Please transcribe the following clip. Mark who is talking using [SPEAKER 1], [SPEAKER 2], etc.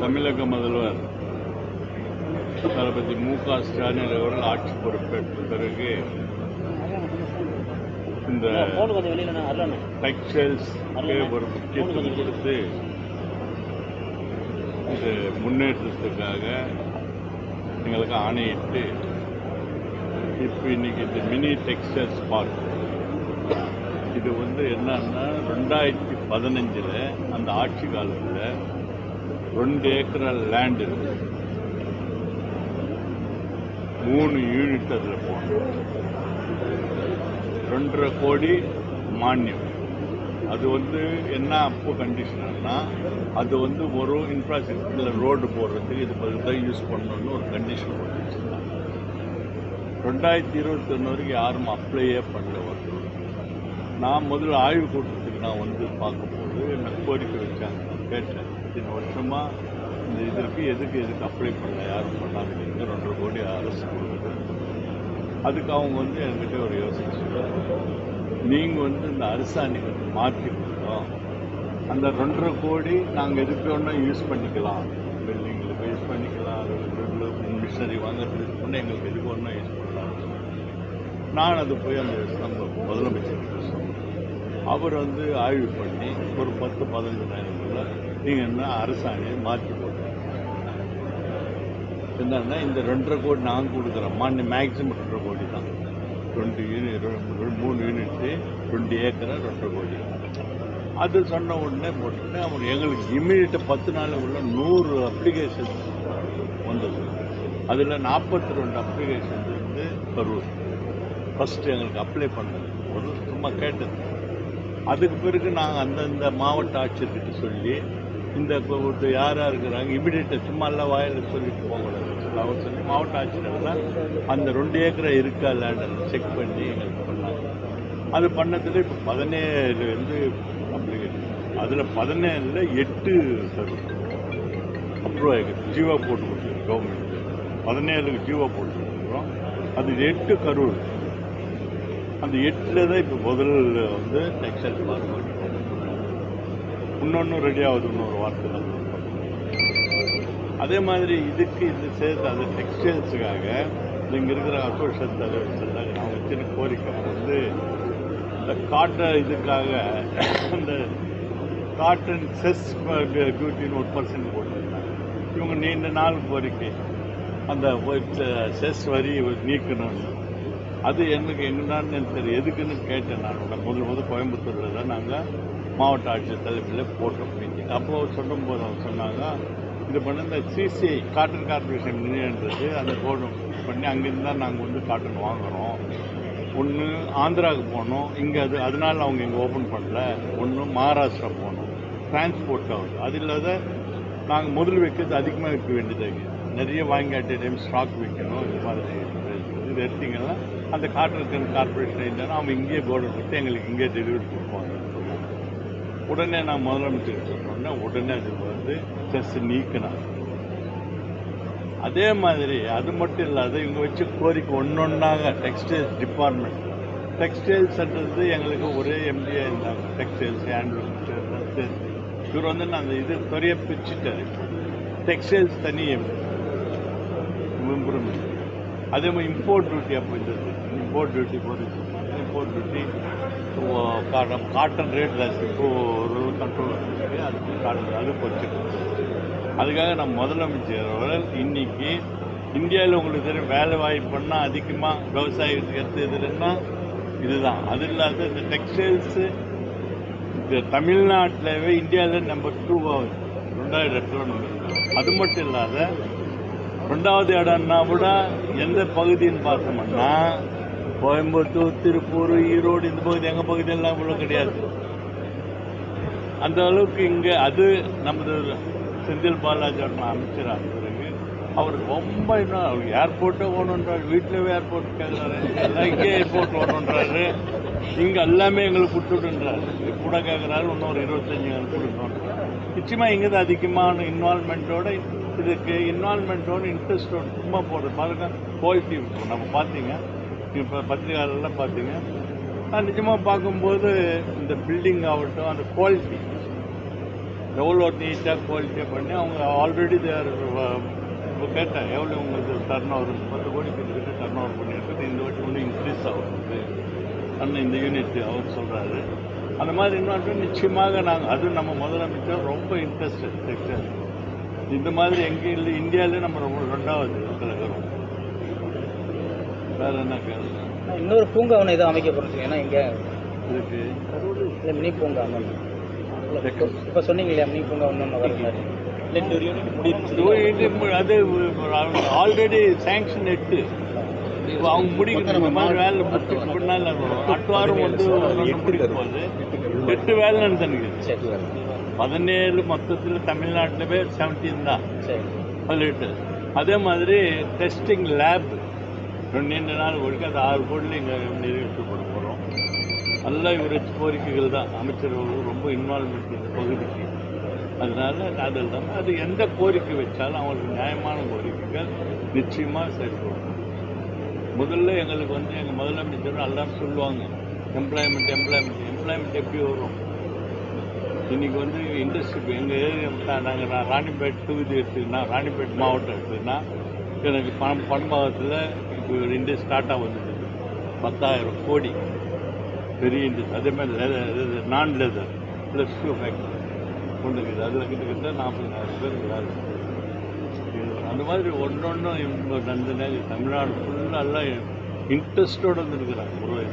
[SPEAKER 1] தமிழக முதல்வர் தளபதி மு க ஸ்டாலின் அவர்கள் ஆட்சி பொறுப்பேற்ற பிறகு இந்த டெக்ஸ்டைல்ஸ் ஒரு முக்கியத்துவம் கொடுத்து இந்த முன்னேற்றத்துக்காக எங்களுக்கு ஆணையிட்டு இப்போ இன்னைக்கு இந்த மினி டெக்ஸ்டைல்ஸ் பார்க் இது வந்து என்னன்னா ரெண்டாயிரத்தி பதினஞ்சில் அந்த ஆட்சி காலத்தில் ரெண்டு ஏக்கர் லேண்ட் இருக்கு. மூணு யூனிட் அதில் போனோம் ரெண்டரை கோடி மானியம். அது வந்து என்ன அப்போ கண்டிஷன்னா அது வந்து ஒரு இன்ஃப்ராஸ்ட்ரக்சரில் ரோடு போடுறதுக்கு இது பதில் தான் யூஸ் பண்ணணும்னு ஒரு கண்டிஷன் போட்டு ரெண்டாயிரத்தி இருபத்தி ஒன்று வரைக்கும் யாரும் அப்ளையே பண்ணல வந்து. நான் முதல்ல ஆய்வு கூட்டத்துக்கு நான் வந்து பார்க்கும்போது எனக்கு கோரிக்கை வச்சாங்க கேட்டேன். இத்தனை வருஷமாக இந்த இதற்கு எதுக்கு எதுக்கு அப்ளை பண்ணல? யாரும் பண்ணாங்க ரெண்டரை கோடி அரசு கொடுக்குது. அதுக்கு அவங்க வந்து என்கிட்ட ஒரு யோசனை சொல்றாங்க. நீங்கள் வந்து இந்த அரசாணிக்கு மாற்றி கொடுத்தோம். அந்த ரெண்டரை கோடி நாங்கள் எதுக்கு வேணா யூஸ் பண்ணிக்கலாம். பில்டிங்கில் யூஸ் பண்ணிக்கலாம். மிஷினரி வாங்குறது யூஸ் எங்களுக்கு எதுக்கு வேணா யூஸ் பண்ணலாம். நான் அது போய் அந்த நம்ம முதலமைச்சர் அவர் வந்து ஆய்வு பண்ணி ஒரு பத்து பதினஞ்சு நேரத்தில் நீங்கள் என்ன அரசாணையை மாற்றி போட்டாங்க. என்னன்னா இந்த ரெண்டரை கோடி நாங்கள் கொடுக்குறோம் மாநில மேக்ஸிமம் ரெண்டரை கோடி தான். ரெண்டு யூனிட் மூணு யூனிட்டு ரெண்டு ஏக்கரை ரெண்டரை கோடி. அது சொன்ன உடனே போட்டுட்டு அவர் எங்களுக்கு இம்மிடியட்டாக பத்து நாள் உள்ள நூறு அப்ளிகேஷன் வந்தது. அதில் நாற்பத்தி ரெண்டு அப்ளிகேஷன் வந்து கரூர். ஃபஸ்ட்டு எங்களுக்கு அப்ளை பண்ணது. ஒரு சும்மா கேட்டது. அதுக்கு பிறகு நாங்கள் அந்தந்த மாவட்ட ஆட்சியர்கிட்ட சொல்லி இந்த இப்போ யார் இருக்கிறாங்க இமிடியேட்டாக சும்மா எல்லாம் வாயில் சொல்லிட்டு போகக்கூடாது அவர் சொல்லி மாவட்ட ஆட்சியர்லாம் அந்த ரெண்டு ஏக்கரை இருக்கா லேண்டர் செக் பண்ணி எங்களுக்கு பண்ணாங்க. அது பண்ணதில் இப்போ பதினேழு வந்து அப்ளிகேஷன் அதில் பதினேழில் எட்டு தரும் அப்ரூவ் ஆகிருக்கு ஜீவா போட்டு கொடுத்துருக்கு கவர்மெண்ட் பதினேழுக்கு ஜீவா போட்டு கொடுத்துருக்குறோம் அது எட்டு கரூர். அந்த எட்டில் தான் இப்போ முதல் வந்து டெக்ஸ்டைல் மாட்டோம் இன்னொன்றும் ரெடி ஆகுது இன்னொரு வாரத்தில் அதே மாதிரி இதுக்கு இது சேர்த்து அது டெக்ஸ்டைல்ஸுக்காக இங்கே இருக்கிற அசோசியேஷன் தலைவர் சொன்னாங்க நான் வச்சிருக்க கோரிக்கை வந்து இந்த காட்டன் இதுக்காக அந்த காட்டன் செஸ் டியூட்டின்னு ஒரு பர்சன்ட் போட்டிருந்தாங்க. இவங்க நீண்ட நாள் கோரிக்கை. அந்த செஸ் uh, வரி நீக்கணும்னு. அது எனக்கு என்னன்னு எனக்கு தெரியும் எதுக்குன்னு கேட்டேன் நான். முதல் முதல் கோயம்புத்தூரில் தான் நாங்கள் மாவட்ட ஆட்சியர் தலைப்பில் போட்டோம் மீட்டிங் அப்போ சொல்லும் போது அவங்க சொன்னாங்க இது பண்ண இந்த சிசிஐ காட்டன் கார்பரேஷன் நிலையன்றது அந்த போர்டு பண்ணி அங்கேருந்து தான் நாங்கள் வந்து காட்டன் வாங்குகிறோம் ஒன்று ஆந்திராவுக்கு போனோம் இங்கே அது அதனால அவங்க இங்கே ஓப்பன் பண்ணல. ஒன்று மகாராஷ்டிரா போகணும் டிரான்ஸ்போர்ட் ஆகுது அது இல்லாத நாங்கள் முதல் வைக்கிறது அதிகமாக விற்க வேண்டியதாக நிறைய வாங்கி டைம் ஸ்டாக் விற்கணும் இது மாதிரி இது எடுத்தீங்கன்னா அந்த காட்டன் கார்பரேஷன் இல்லைன்னா அவங்க இங்கேயே போர்டர் கொடுத்து எங்களுக்கு இங்கேயே டெலிவரி கொடுப்பாங்க. உடனே நான் முதலமைச்சர் சொன்னோன்னே உடனே அது வந்து செஸ் நீக்கினாங்க அதே மாதிரி அது மட்டும் இல்லாத இவங்க வச்சு கோரிக்கை ஒன்று ஒன்றாங்க டெக்ஸ்டைல்ஸ் டிபார்ட்மெண்ட் டெக்ஸ்டைல்ஸ்ன்றது எங்களுக்கு ஒரே எம்டியாக இருந்தாங்க. டெக்ஸ்டைல்ஸ் ஹேண்ட்லூம் இவர் வந்து நான் அந்த இது துறையை பிரிச்சுட்டாரு. டெக்ஸ்டைல்ஸ் தனி இம்ப்ரூவ்மெண்ட் அதே மாதிரி இம்போர்ட் டியூட்டி அப்போ இருந்தது. இம்போர்ட் டியூட்டி போகிறது import duty cotton cotton rate ஜாஸ்தி. இப்போ ஒரு கண்ட்ரோல் இருக்குது அதுக்கு காட்டன் அது குறைச்சிருக்கு அதுக்காக நம்ம முதலமைச்சர் அவர்கள் இன்றைக்கி இந்தியாவில் உங்களுக்கு தெரியும் வேலை வாய்ப்புன்னா அதிகமாக விவசாயத்துக்கு எடுத்து எதுன்னா இதுதான். அது இல்லாத இந்த டெக்ஸ்டைல்ஸு இந்த தமிழ்நாட்டிலவே இந்தியாவில் நம்பர் டூ ஆகுது ரெண்டாயிரம் இடத்துல அது மட்டும் இல்லாத ரெண்டாவது இடம்னா கூட எந்த பகுதின்னு பார்த்தோம்னா கோயம்புத்தூர் திருப்பூர் ஈரோடு இந்த பகுதி எங்கள் பகுதியெல்லாம் இவ்வளோ கிடையாது. அந்த அளவுக்கு இங்கே அது நமது செந்தில் பாலாஜி அவர்கள் அமைச்சராக பிறகு அவர் ரொம்ப இன்னும் ஏர்போர்ட்டே ஓணுன்றாரு வீட்டிலவே ஏர்போர்ட் கேட்குறாரு எல்லாம் இங்கே ஏர்போர்ட் ஓணுன்றாரு இங்கே எல்லாமே எங்களுக்கு கொடுத்துடுன்றாரு இது கூட கேட்குறாரு இன்னொரு இருபத்தஞ்சி கொடுக்கணும் நிச்சயமாக இங்கே தான் அதிகமான இன்வால்மெண்ட்டோட இதுக்கு இன்வால்மெண்ட்டோட இன்ட்ரெஸ்டோட சும்மா போடுறது பாருங்கள் குவாலிட்டி நம்ம பார்த்தீங்க இப்போ பத்திரிகையாளர்லாம் பார்த்தீங்க. நான் நிஜமாக பார்க்கும்போது இந்த பில்டிங் ஆகட்டும் அந்த குவாலிட்டி எவ்வளோ நீட்டாக குவாலிட்டியாக பண்ணி அவங்க ஆல்ரெடி தேர் இப்போ கேட்டேன் எவ்வளோ உங்களுக்கு டர்ன் ஓவர் பத்து கோடி கிட்டத்தட்ட டர்ன் ஓவர் பண்ணியிருக்குது இந்த வாட்டி ஒன்றும் இன்க்ரீஸ் ஆகுது. அண்ணன் இந்த யூனிட் அவர் சொல்கிறாரு அந்த மாதிரி இன்னொன்று நிச்சயமாக நாங்கள் அதுவும் நம்ம முதலமைச்சர் ரொம்ப இன்ட்ரெஸ்டட் செக்டர் இந்த மாதிரி எங்கே இல்லை இந்தியாவிலே நம்ம ரொம்ப ரெண்டாவது வேற என்ன
[SPEAKER 2] இன்னொரு பூங்கா ஒன்று எதுவும் அமைக்க போகிறோம் ஏன்னா இங்கே
[SPEAKER 1] இருக்கு
[SPEAKER 2] இல்லை மினி பூங்கா இப்போ சொன்னீங்க இல்லையா மினி பூங்கா ஒன்று
[SPEAKER 1] மு- அது ஆல்ரெடி சேங்ஷன் எட்டு அவங்க மாதிரி வேலை முடிச்சு பின்னால் அடுத்த வாரம் வந்து முடிக்க போகுது எட்டு வேலை நடந்துருக்கு
[SPEAKER 2] சரி
[SPEAKER 1] பதினேழு மொத்தத்தில் தமிழ்நாட்டில் பேர் செவன்டீன் தான்.
[SPEAKER 2] சரி.
[SPEAKER 1] பதினெட்டு. அதே மாதிரி டெஸ்டிங் லேப் ரெண்டு ரெண்டு நாள் ஒழுக்க அது ஆறு கோடியில் இங்கே நிறைவேற்றி கொண்டு போகிறோம் நல்ல இவர் கோரிக்கைகள் தான். அமைச்சர் ரொம்ப இன்வால்மெண்ட் இந்த பகுதிக்கு. அதனால அதில் தான். அது எந்த கோரிக்கை வச்சாலும் அவங்களுக்கு நியாயமான கோரிக்கைகள் நிச்சயமாக செயல்படும் முதல்ல எங்களுக்கு வந்து எங்கள் முதலமைச்சர் எல்லாரும் சொல்லுவாங்க எம்ப்ளாய்மெண்ட் எம்ப்ளாய்மெண்ட் எம்ப்ளாய்மெண்ட் எப்படி வரும்? இன்றைக்கி வந்து இண்டஸ்ட்ரி எங்கள் ஏரியா நாங்கள் நான் ராணிப்பேட் தொகுதி எடுத்துக்கினா ராணிப்பேட் மாவட்டம் எடுத்துக்கினா எனக்கு பணம் பண்பாகத்தில் இப்போ ஸ்டார்ட் ஆகுது பத்தாயிரம் கோடி. பெரிய இண்டஸ்ட்ரி அதே மாதிரி நான் லெதர் ப்ளஸ் டூ ஃபேக்ட்ரி கொண்டு இருக்குது அதில் கிட்டத்தட்ட நாற்பதாயிரம் பேர் வேலை அந்த மாதிரி ஒன்றொன்றும் இப்போ நேரம் தமிழ்நாடு ஃபுல்லாக எல்லாம் இன்ட்ரெஸ்டோடு வந்துருக்குறாங்க ஒரு